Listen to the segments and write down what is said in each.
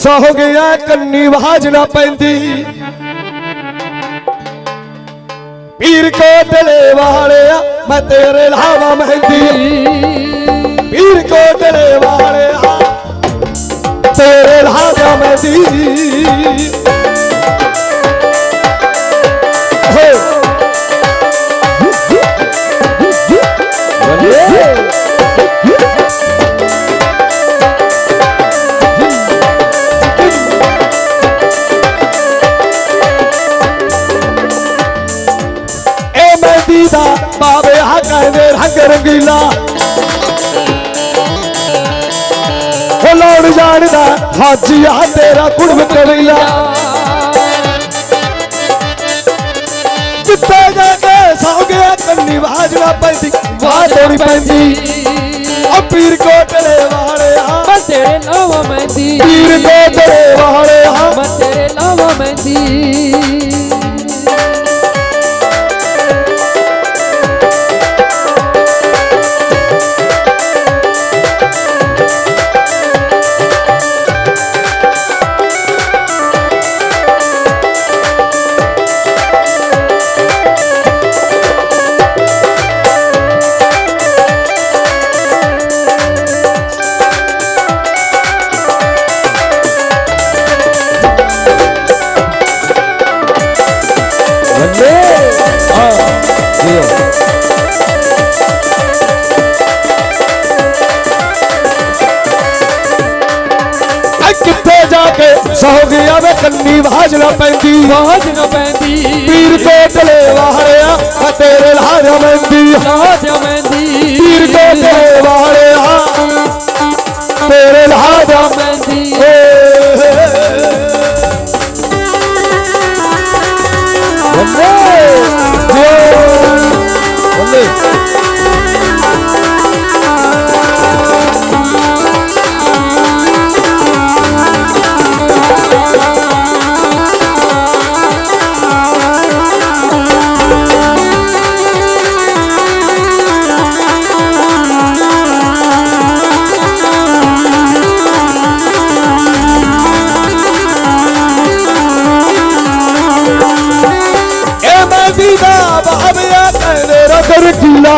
ਸੌ ਗਿਆ, ਕੰਨੀ ਵਾਜ ਨਾ ਪੈਂਦੀ। ਪੀਰ ਕੋਟਲੇ ਵਾਲਿਆ, ਮੈਂ ਤੇਰੇ ਲਾਵਾ ਮਹਿੰਦੀ। ਪੀਰ ਕੋਟਲੇ ਵਾਲਿਆ, ਤੇਰੇ ਲਾਵਾ ਮਹਿੰਦੀ। ਹੋ ਇਹ ਮਹਿੰਦੀ ਦਾ ਬਾਵੇ ਆ ਕਹਿੰਦੇ ਰੰਗ ਰੰਗੀਲਾ ਉਹ ਲੋੜ ਜਾਣਦਾ ਹਾਜੀ ਆ ਤੇਰਾ ਕੁੜਮ ਕਬੀਲਾ ਜਿੱਥੇ ਜਾ ਕੇ ਸੌ ਗਿਆ ਕੰਨੀ ਵਾਜ ਨਾ ਪੈਂਦੀ ਵਾਹ ਤੋੜੀ ਪੈਂਦੀ। ਉਹ ਪੀਰ ਕੋਟਲੇ ਵਾਲਿਆ ਮੈਂ ਤੇਰੇ ਲਾਵਾ ਮਹਿੰਦੀ। ਪੀਰ ਕੋਟਲੇ ਵਾਲਿਆ ਮੈਂ ਤੇਰੇ ਲਾਵਾ ਮਹਿੰਦੀ। ਵੇ ਕੰਨੀ ਵਾਜ ਨਾ ਪੈਂਦੀ। ਬਾਜ ਨਾ ਪੈਂਦੀ। ਪੀਰ ਕੋਟਲੇ ਵਾਲਿਆ ਮੈਂ ਤੇਰੇ ਲਾਜ ਮਹਿੰਦੀ ਲਾਜ ਮਹਿੰਦੀ ਪੀਰ ਕੋਟਲੇ ਵਾਲਿਆ ਤੇਰੇ ਲਾਜ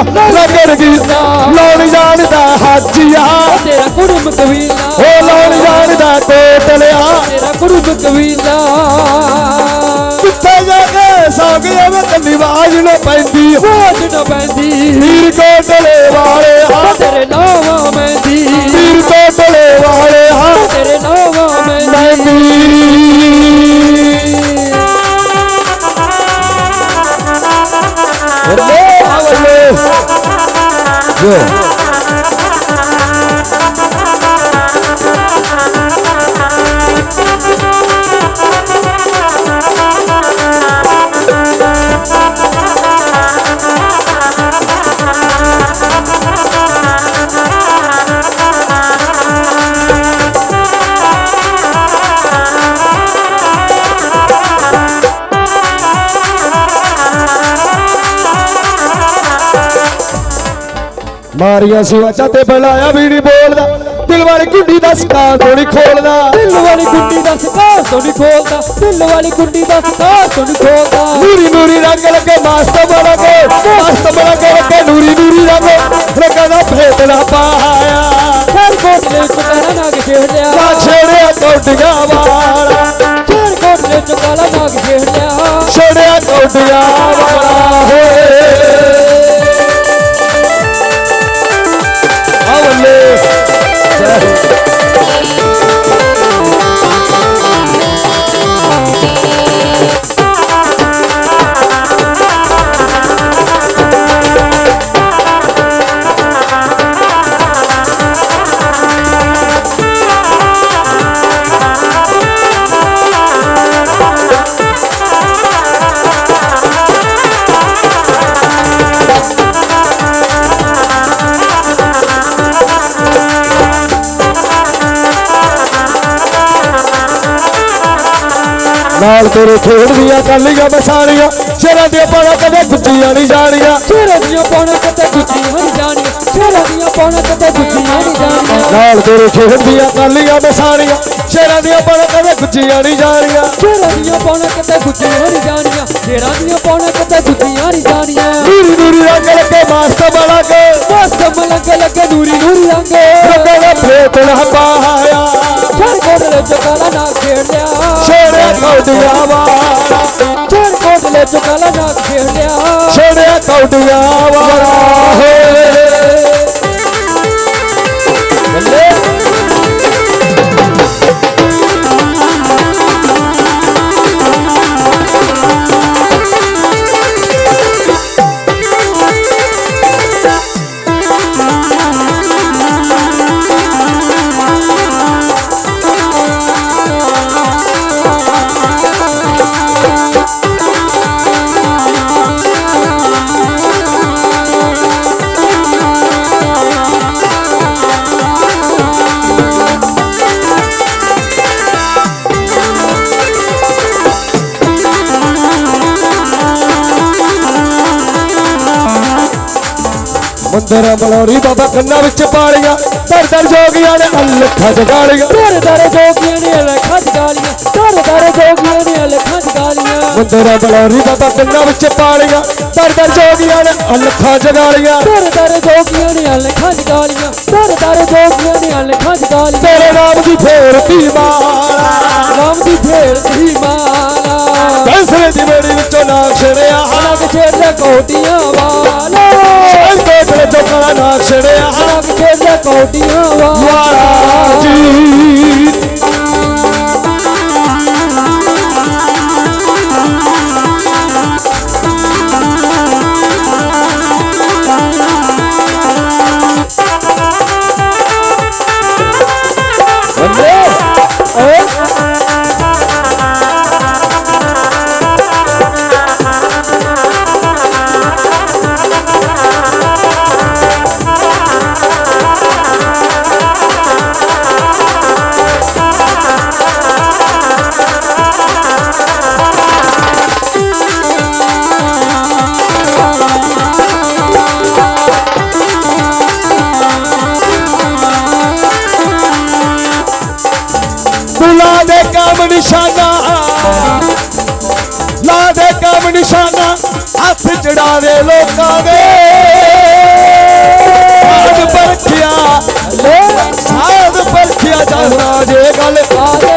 ਰਗਰ ਕੀਲਾ ਲੋੜ ਜਾਣਦਾ ਹਾਜੀਆ ਤੇਰਾ ਕੁੜਮ ਕਬੀਲਾ ਉਹ ਲੋੜ ਜਾਣਦਾ ਕੋਟਲਿਆ ਤੇਰਾ ਕੁੜਮ ਕਬੀਲਾ ਕਿੱਥੇ ਜਾ ਕੇ ਸੌ ਗਿਆ ਵੇ ਕੰਨੀ ਵਾਜ ਨਾ ਪੈਂਦੀ। ਬਾਜ ਨਾ ਪੈਂਦੀ। ਪੀਰ ਕੋਟਲੇ ਵਾਲੇ ਹਾਂ ਤੇਰੇ ਲਾਵਾ ਮਾਰੀਆਂ ਸੀ ਵਾਚਾ ਤੇ ਬੁਲਾਇਆ ਵੀ ਨਹੀਂ ਬੋਲਦਾ। ਦਿਲ ਵਾਲੀ ਕੁੰਡੀ ਦਾ ਸਕਾ ਥੋੜੀ ਖੋਲਦਾ। ਦਿਲ ਵਾਲੀ ਕੁੰਡੀ ਦਾ ਸਕਾ ਸੋਨੀ ਖੋਲਦਾ। ਦਿਲ ਵਾਲੀ ਕੁੰਡੀ ਦਾ ਸਕਾ ਸੋਨੀ ਖੋਲਦਾ। ਨੂਰੀ ਨੂਰੀ ਰੰਗ ਲੱਗੇ ਮਸਤ ਬਣਾ ਕੇ ਮਸਤ ਬਣਾ ਕੇ ਲੱਗੇ ਨੂਰੀ ਨੂਰੀ ਰੰਗ। ਰੰਗਾਂ ਦਾ ਭੇਤਲਾ ਪਾਇਆ। ਸਰ ਕੋਟਲੇ ਚ ਕਾਲਾ ਨਾਗ ਛੇੜਿਆ। ਨਾ ਛੇੜਿਆ ਕੋਟੀਆਂ ਵਾਲਾ। ਸਰ ਕੋਟਲੇ ਚ ਕਾਲਾ ਨਾਗ ਛੇੜਿਆ। ਛੇੜਿਆ ਕੋਟੀਆਂ ਵਾਲਾ। ਹੋਏ। ਨਾਲ ਤੇਰੇ ਖੇਡਦੀਆਂ ਕੱਲੀਆਂ ਮਸਾਲੀਆਂ ਸ਼ਰਾਂ ਦੀਆਂ ਪਾਣਾ ਕਦੇ ਗੁੱਜੀਆਂ ਨਹੀਂ ਜਾਣੀਆਂ। ਤੇਰੇ ਦੀਆਂ ਪਾਉਣਾ ਕਿਤੇ ਗੁੱਚੀਆਂ ਨਹੀਂ ਜਾਣੀਆਂ। ਸ਼ੇਰਾਂ ਦੀਆਂ ਪੌਣਾ ਕਿਤੇ ਗੁੱਜੀਆਂ ਨਹੀਂ ਜਾਣੀਆਂ। ਨਾਲ ਤੇਰੇ ਖੇਡ ਦੀਆਂ ਕਾਲੀਆਂ ਮਸਾਣੀਆਂ ਸ਼ੇਰਾਂ ਦੀਆਂ ਬਣ ਕਦੇ ਗੁੱਜੀਆਂ ਨਹੀਂ ਜਾਣੀਆਂ। ਸ਼ੇਰਾਂ ਦੀਆਂ ਪੌਣਾ ਕਿਤੇ ਗੁੱਜੀਆਂ ਨਹੀਂ ਜਾਣੀਆਂ। ਸ਼ੇਰਾਂ ਦੀਆਂ ਪੌਣਾ ਕਿਤੇ ਗੁੱਜੀਆਂ ਨਹੀਂ ਜਾਣੀਆਂ। ਨੂਰੀ ਨੂਰੀ ਰੰਗ ਲੱਗੇ ਮਾਸਕ ਬਣਾ ਕੇ ਮੌਸਮ ਲੱਗੇ ਲੱਗੇ ਨੂਰੀ ਨੂਰੀ ਰੰਗੇ ਰੱਬੇ ਦਾ ਫੇਤ ਲਹਬਾਇਆ ਛੜ ਕੋਟਲੇ ਚ ਕਾਲਾ ਨਾ ਖੇਡਿਆ ਛੇੜੇ ਕੌਡੀਆਂ ਵਾਰਾ। ਛੜ ਕੋਟਲੇ ਚ ਕਾਲਾ ਨਾ ਖੇਡਿਆ ਛੇੜੇ ਕੌਡੀਆਂ ਵਾਰਾ ਮੰਦਰ ਮਲੋਰੀ ਬਾਬਾ ਕੰਨਾਂ ਵਿੱਚ ਪਾਲੀਆਂ। ਦਰ ਦਰ ਜੋਗੀਆਂ ਨੇ ਅੱਲਖਾਂ ਜਗਾਲੀਆਂ ਦਰ ਦਰ ਜੋਗੀਆਂ ਨੇ ਅਲਖਾਂ ਜਗਾਲੀਆਂ ਦਰ ਦਰ ਜੋਗੀਆਂ ਨੇ ਅਲਖਾਂ ਜਗਾਲੀਆਂ ਮੰਦਰ ਮਲੋਰੀ ਬਾਬਾ ਕੰਨਾਂ ਵਿੱਚ ਪਾਲੀਆਂ। ਦਰ ਦਰ ਜੋਗੀਆਂ ਨੇ ਅੱਲਖਾਂ ਜਗਾਲੀਆਂ ਦਰ ਦਰ ਜੋਗੀਆਂ ਨੇ ਅਲਖਾਂ ਜਗਾਲੀਆਂ ਦਰ ਦਰ ਜੋਗੀਆਂ ਨੇ ਅਲਖਾਂ ਜਗਾਲੀਆਂ ਤੇਰੇ ਨਾਮ ਦੀ ਫੇਰ ਦੀ ਮਾਲਾ ਨਾਮ ਦੀ ਫੇਰ ਦੀ ਮਾਲਾ ਫੈਸਲੇ ਦੀ ਬੇੜੀ ਵਿੱਚੋਂ ਨਾਮ ਛੜਿਆ ਅਲਗ ਛੇੜੇ ਕੋਟੀਆਂ ਵਾਲਾ। ਅਲ ਕੋਟਲੇ ਤੋਂ ਕਲਾ ਨਾਮ ਛੜਿਆ ਅਲਗ ਕੋਟੀਆਂ ਵਾਲਾ ਜੀ। ਹੱਥ ਜੜਾ ਦੇ ਲੋਕਾਂ ਦੇ ਸਾਧ ਪਰਖਿਆ ਸਾਧ ਪਰਖਿਆ ਜਾਂਦਾ ਜੇ ਗੱਲ ਆਦੇ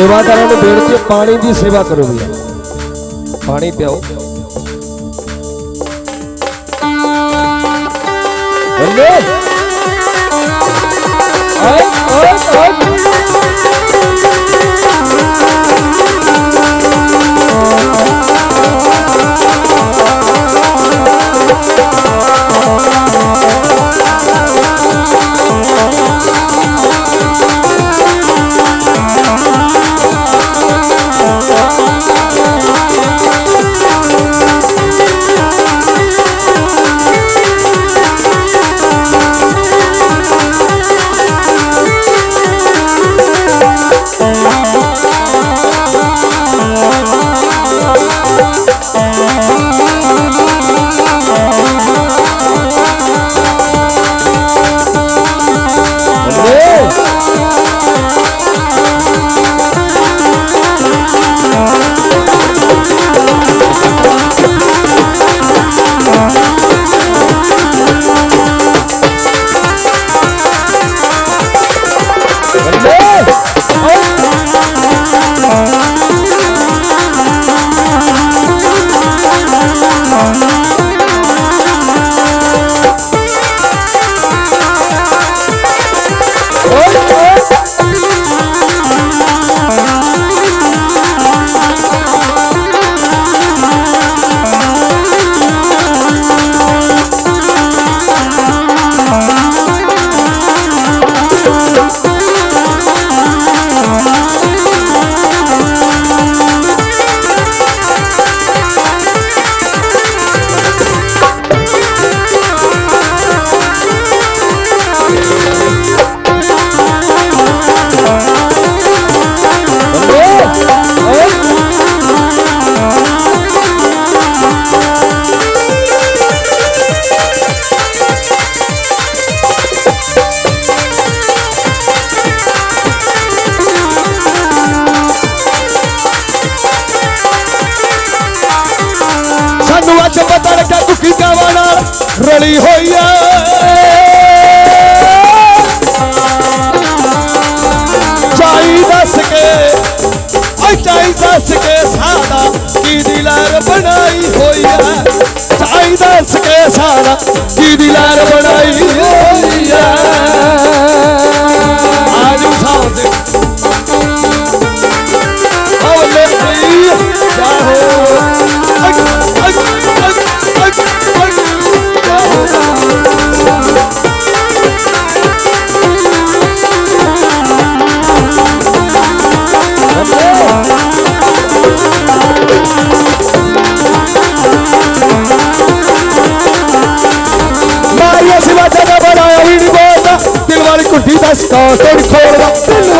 ਸੇਵਾਦਾਰਾਂ ਨੂੰ ਬੇਨਤੀ ਹੈ, ਪਾਣੀ ਦੀ ਸੇਵਾ ਕਰੋ ਵੀ dilaro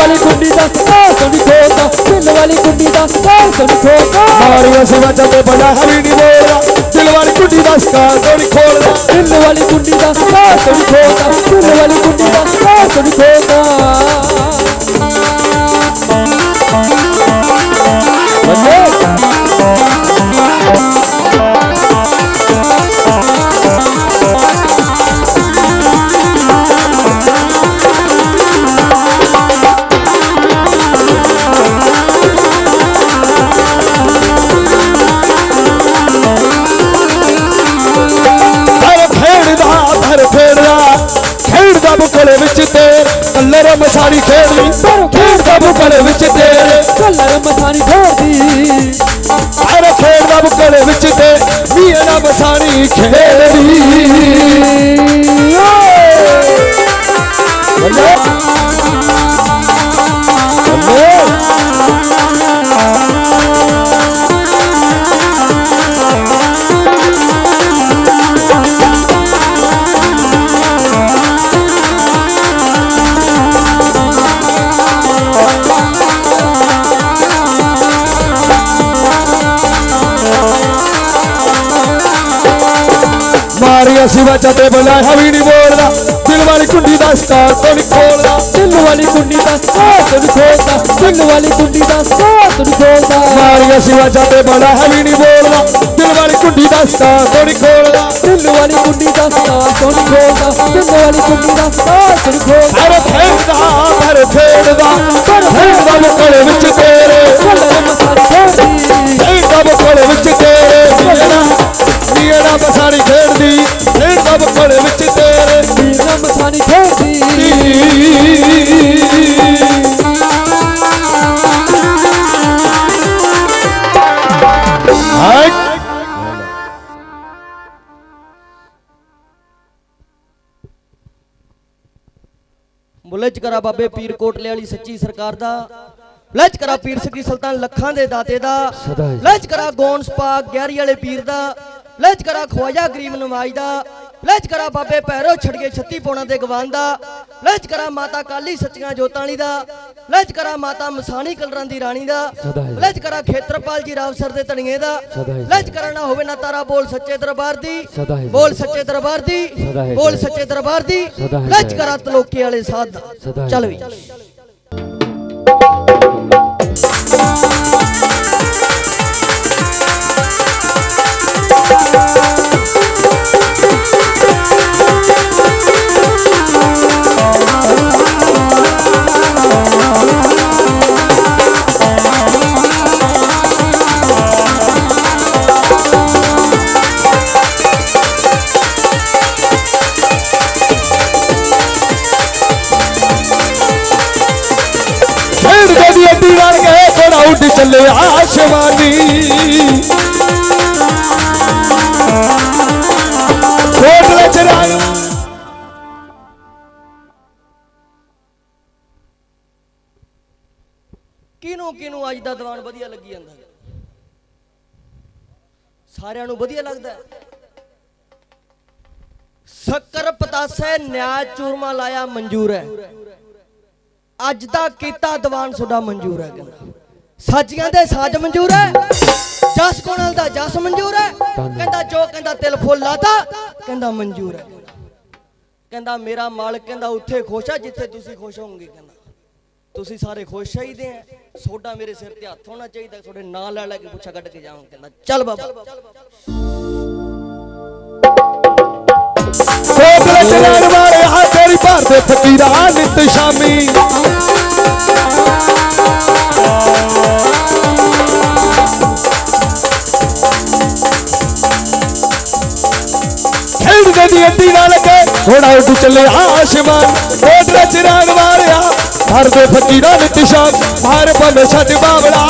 ਵਾਲੀ ਕੁੰਡੀ ਦਾ ਸਾਹ ਨਹੀਂ ਖੋਲਦਾ ਦਿਲ ਵਾਲੀ ਕੁੰਡੀ ਦਾ ਸਾਹ ਨਹੀਂ ਖੋਲਦਾ ਮਾਰੀਆਂ ਸਿਵਾ ਤੇ ਬੜਾ ਹਵੀ ਨਹੀਂ ਬੋਲਦਾ ਦਿਲ ਵਾਲੀ ਕੁੱਟੀ ਦਾ ਸਕਾ ਤੋੜੀ ਖੋਲਦਾ ਦਿਲ ਵਾਲੀ ਕੁੰਡੀ ਦਾ ਸਾਹ ਨਹੀਂ ਖੋਲਦਾ ਦਿਲ ਵਾਲੀ ਕੁੰਡੀ ਦਾ ਸਾਹ ਨਹੀਂ ਖੋਲਦਾ ਵਿੱਚ ਤੇਰ ਕਲਰ ਮਸਾਰੀ ਖੇਡਦੀ। ਪਰ ਖੇਡਦਾ ਬੁਕਲੇ ਵਿੱਚ। ਤੇਰ ਕਲਰ ਮਸਾਨੀ ਖੋਲਦੀ ਹਰ ਖੇਡਦਾ ਬੁਕਲੇ ਵਿੱਚ। ਤੇ ਵੀਰਾ ਮਸਾਰੀ ਖੇਡਦੀ। ਬੱਲੇ ਬੱਲੇ ਮਾਰੀਆਂ ਸਿਵਾ ਤੇ ਬਲਾ ਹਵੀ ਨਹੀਂ ਬੋਲਦਾ ਦਿਲ ਵਾਲੀ ਕੁੰਡੀ ਦਾ ਸਕਾ ਤੋੜੀ ਖੋਲਦਾ ਦਿਲ ਵਾਲੀ ਕੁੰਡੀ ਦਾ ਸਾਹ ਨਹੀਂ ਖੋਲਦਾ ਦਿਲ ਵਾਲੀ ਕੁੰਡੀ ਦਾ ਸਾਹ ਨਹੀਂ ਖੋਲਦਾ ਮਾਰੀਆਂ ਸਿਵਾ ਤੇ ਬੜਾ ਹਵੀ ਨਹੀਂ ਬੋਲਦਾ ਦਿਲ ਵਾਲੀ ਕੁੰਡੀ ਦਾ ਸਕਾ ਤੋੜੀ ਖੋਲਦਾ ਦਿਲ ਵਾਲੀ ਕੁੰਡੀ ਦਾ ਸਾਹ ਨਹੀਂ ਖੋਲਦਾ ਕਰਾ ਬਾਬੇ ਪੀਰ ਕੋਟਲੇ ਵਾਲੀ ਸੱਚੀ ਸਰਕਾਰ ਦਾ। ਲੱਜ ਕਰਾ ਪੀਰ ਸਕੀ ਸੁਲਤਾਨ ਲੱਖਾਂ ਦੇ ਦਾਤੇ ਦਾ। ਲੱਜ ਕਰਾ ਗੌਣ ਸਪਾ ਗਿਆਰੀ ਵਾਲੇ ਪੀਰ ਦਾ। ਲੱਜ ਕਰਾ ਖਵਾਜਾ ਗਰੀਬ ਨਵਾਜ ਦਾ। ਲੱਜ ਕਰਾ ਬਾਬੇ ਪੈਰੋ ਛੜਗੇ 36 ਪੌਣਾ ਦੇ ਗਵਾਨ ਦਾ। ਲੱਜ ਕਰਾ ਮਾਤਾ ਕਾਲੀ ਸੱਚੀਆਂ ਜੋਤਾਂ ਵਾਲੀ ਦਾ। ਲੱਜ ਕਰਾ ਮਾਤਾ ਮਸਾਣੀ ਕਲਰਾਂ ਦੀ ਰਾਣੀ ਦਾ। ਲੱਜ ਕਰਾ ਖੇਤਰਪਾਲ ਜੀ ਰਾਵਸਰ ਦੇ ਧਣੀਏ ਦਾ। ਲੱਜ ਕਰਾ ਨਾ ਹੋਵੇ ਨਾ ਤਾਰਾ ਬੋਲ ਸੱਚੇ ਦਰਬਾਰ ਦੀ। ਬੋਲ ਸੱਚੇ ਦਰਬਾਰ ਦੀ। ਬੋਲ ਸੱਚੇ ਦਰਬਾਰ ਦੀ। ਲੱਜ ਕਰਾ ਤਲੋਕੇ ਵਾਲੇ ਸਾਧ। ਚੱਲ ਵੀ। ਸਾਰਿਆਂ ਨੂੰ ਵਧੀਆ ਲੱਗਦਾ ਸ਼ੱਕਰ ਪਤਾਸੇ ਨਿਆ ਚੂਰਮਾ ਲਾਇਆ ਮਨਜ਼ੂਰ ਹੈ। ਅੱਜ ਦਾ ਕੀਤਾ ਦੀਵਾਨ ਤੁਹਾਡਾ ਮਨਜ਼ੂਰ ਹੈ ਕਹਿੰਦਾ। ਸਾਜੀਆਂ ਦੇ ਸਾਜ ਮਨਜ਼ੂਰ ਹੈ। ਜਸ ਕੋਣਲ ਦਾ ਜਸ ਮਨਜ਼ੂਰ ਹੈ। ਕਹਿੰਦਾ ਜੋ ਕਹਿੰਦਾ ਤਿਲ ਫੁੱਲ ਲਾਤਾ, ਕਹਿੰਦਾ ਮਨਜ਼ੂਰ ਹੈ। ਕਹਿੰਦਾ ਮੇਰਾ ਮਾਲਕ ਕਹਿੰਦਾ ਉੱਥੇ ਖੁਸ਼ ਆ ਜਿੱਥੇ ਤੁਸੀਂ ਖੁਸ਼ ਹੋਵੋਗੇ ਕਹਿੰਦਾ। ਤੁਸੀਂ ਸਾਰੇ ਖੁਸ਼ ਚਾਹੀਦੇ ਆ। ਸੋਡਾ ਮੇਰੇ ਸਿਰ ਤੇ ਹੱਥ ਹੋਣਾ ਚਾਹੀਦਾ ਤੁਹਾਡੇ ਨਾਂ ਲੈ ਲੈ ਕੇ ਪੁੱਛਾ ਕੱਢ ਕੇ ਜਾਵਾਂ ਕਹਿੰਦਾ ਚੱਲ ਬਾਬਾ। ਕੋਟਲੇ ਚਰਾਂ ਵਾਲੇ ਆ ਤੇਰੀ ਭਾਰ ਦੇ ਫਕੀਰਾਂ ਨਿਤ ਸ਼ਾਮੀ। ਖੇਡਦੇ ਦੀ ਅੱਡੀ ਨਾਲ ਕੇ ਥੋੜਾ ਉੱਡ ਚੱਲੇ ਆਸ਼ਮਾਨ ਕੋਟਲੇ ਚਰਾਂ ਵਾਲਿਆ ਹਰ ਦੇ ਫਕੀਰਾਂ ਨਿਤ ਸ਼ਾਮ ਮਾਰ ਭਾਵੇਂ ਛੱਡ ਬਾਬਲਾ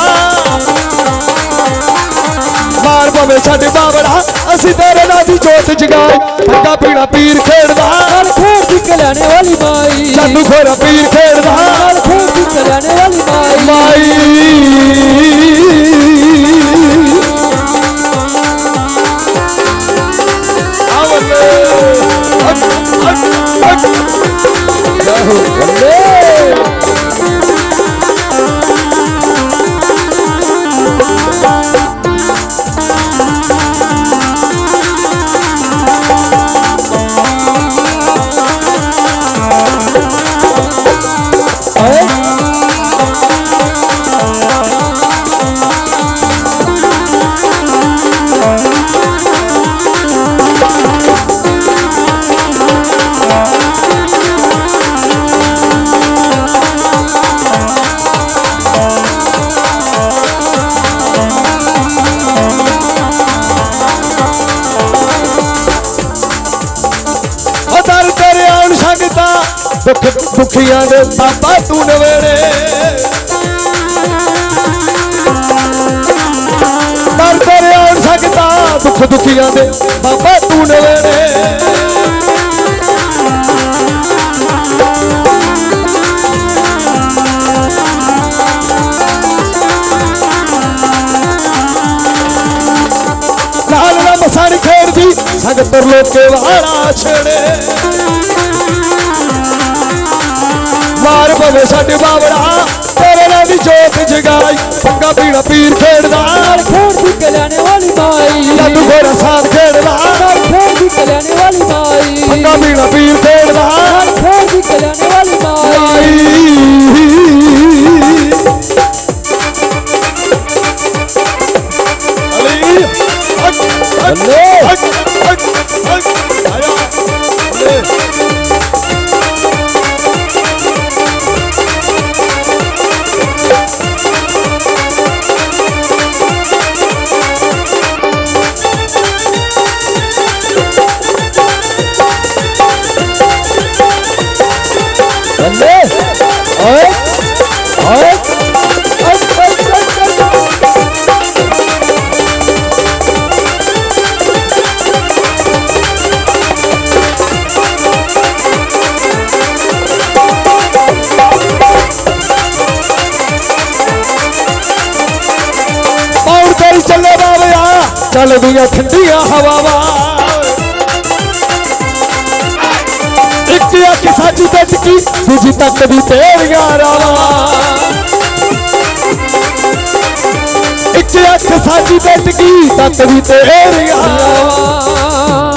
ਮਾਰ ਭਾਵੇਂ ਛੱਡ ਬਾਬਲਾ ਅਸੀਂ ਤੇਰੇ ਨਾਲ ਦੀ ਜੋਤ ਜਗਾਏ ਠੰਡਾ ਪੀਣਾ ਪੀਰ ਖੇਡਦਾ ਹਰ ਖੇਡ ਦੀ ਕਲਿਆਣੇ ਵਾਲੀ ਮਾਈ। ਸਾਨੂੰ ਖੋਰਾ ਪੀਰ ਖੇਡਦਾ ਹਰ ਖੇਡ ਦੀ ਕਲਿਆਣੇ ਦੁਖੀਆਂ ਦੇ ਬਾਬਾ ਤੂੰ ਨਵੇੜੇ ਦਰ ਤੇਰੇ ਆਉਣ ਸੰਗਤਾ ਦੁੱਖ ਦੁਖੀਆਂ ਦੇ ਬਾਬਾ ਤੂੰ ਨਵੇੜੇ ਲਾਲ ਰਮ ਸਾਰੀ ਖੇਡਦੀ ਸੰਗਤ ਲੋਕੇ ਵਾਰਾ ਛੇੜੇ ਪਵੇ ਸਾਡੀ ਬਾਵੜਾ ਤੇਰੇ ਨਾਲ ਦੀ ਜੋਤ ਜਗਾਈ ਪੰਗਾ ਪੀਣਾ ਪੀਰ ਖੇਡਦਾ ਖੇਡੀ ਕਲਿਆਣੇ ਵਾਲੀ ਮਾਈ ਜਾਦੂ ਘੋੜਾ ਸਾਥ ਖੇਡਦਾ ਖੇਡੀ ਕਲਿਆਣੇ ਵਾਲੀ ਮਾਈ ਪੰਗਾ ਪੀਣਾ ਪੀਰ ਖੇਡਦਾ ਖੇਡੀ ਕਲਿਆਣੇ ਵਾਲੀ ਮਾਈ ਬੱਲੇ ਚੱਲਦੀਆਂ ਠੰਡੀਆਂ ਹਵਾਵਾਂ। ਇੱਕ ਅੱਖ ਸਾਜੀ ਤੇ ਟਕੀ ਦੂਜੀ ਤੱਕ ਦੀ ਤੇਰੀਆਂ ਰਾਵਾਂ। ਇੱਕ ਅੱਖ ਸਾਜੀ ਤੇ ਟਕੀ, ਤੱਕ ਦੀ ਤੇਰੀਆਂ ਰਾਵਾਂ।